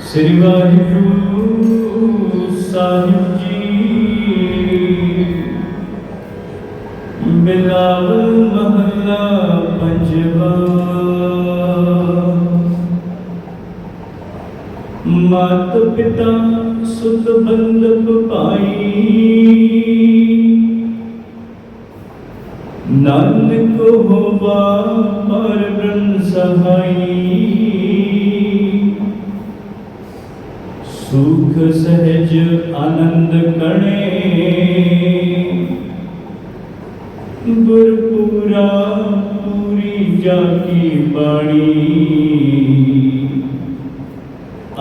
ਸ੍ਰੀ ਵਾਹਿਗੁਰੂ ਸਾਹਿਬ ਜੀ ਬਿਲਾਵਲ ਮਹੱਲਾ ਪੰਜਵਾ ਮਾਤ ਪਿਤਾ ਸੁਤ ਬੰਧਪ ਭਾਈ ਨਾਨਕ ਹੋਵਾ ਪਰ ਸੁਖ ਸਹਿਜ ਆਨੰਦ ਕਣੇ ਗੁਰਪੂਰਾ ਪੂਰੀ ਜਾ ਕੀ ਬਾਣੀ।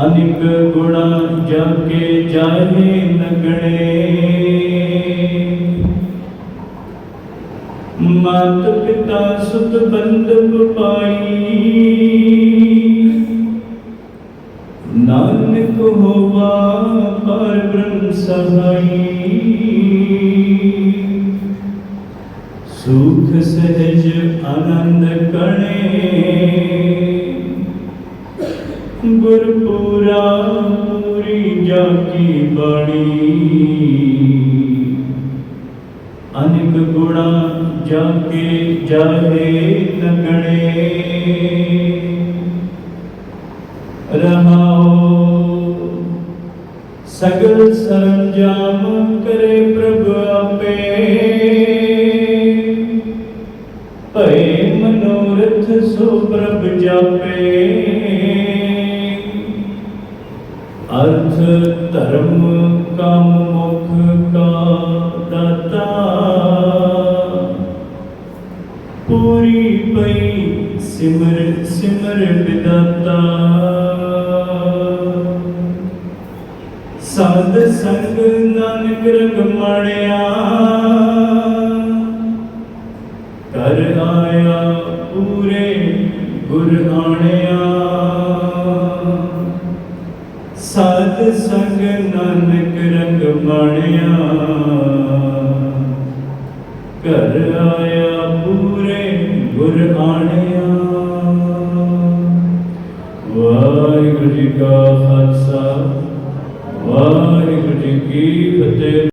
ਅਨਿਕ ਗੁਣਾ ਜਾ ਕੇ ਜਾਹੇ ਨਗਣੇ। ਮਾਤ ਪਿਤਾ ਸੁਤ ਬੰਧਪ ਪਾਈ। ਨਾਨਕ ਹੋਵਾ ਪਰ ਬ੍ਰਹਮ ਸਹਾਈ ਸੁਖ ਸਹਿਜ ਆਨੰਦ ਕਣੇ ਗੁਰਪੂਰਾ ਪੂਰੀ ਜਾ ਕੀ ਬਾਣੀ। ਅਨਿਕ ਗੁਣਾ ਜਾ ਕੇ ਜਾਹੇ ਨਗਣੇ ਸਗਲ ਸਰੰਜਾਮ ਕਰੇ ਪ੍ਰਭ ਆਪੇ। ਭਏ ਮਨੋਰਥ ਸੋ ਪ੍ਰਭ ਜਾਪੇ। ਅਰਥ, ਧਰਮ, ਕਾਮ, ਮੁਖ, ਕਾ, ਦਾਤਾ। ਪੂਰੀ ਪਈ ਸਿਮਰ ਸਿਮਰ ਬਿਦਾਤਾ। ਸਾਧ ਸੰਗ ਨਾਨਕ ਰੰਗ ਮਣਿਆ। ਕਰ ਆਇਆ, ਪੂਰੇ ਗੁਰ ਆਣਿਆ। ਸਾਧ ਸੰਗ ਨਾਨਕ ਰੰਗ ਮਣਿਆ। ਘਰ ਆਇਆ, ਪੂਰੇ ਗੁਰ ਆਣਿਆ। ਵਾਹਿਗੁਰੂ ਜੀ ਕਾ ਖਾਲਸਾ। ਵਾਹਿਗੁਰੂ ਜੀ ਕੀ ਫਤਿਹ।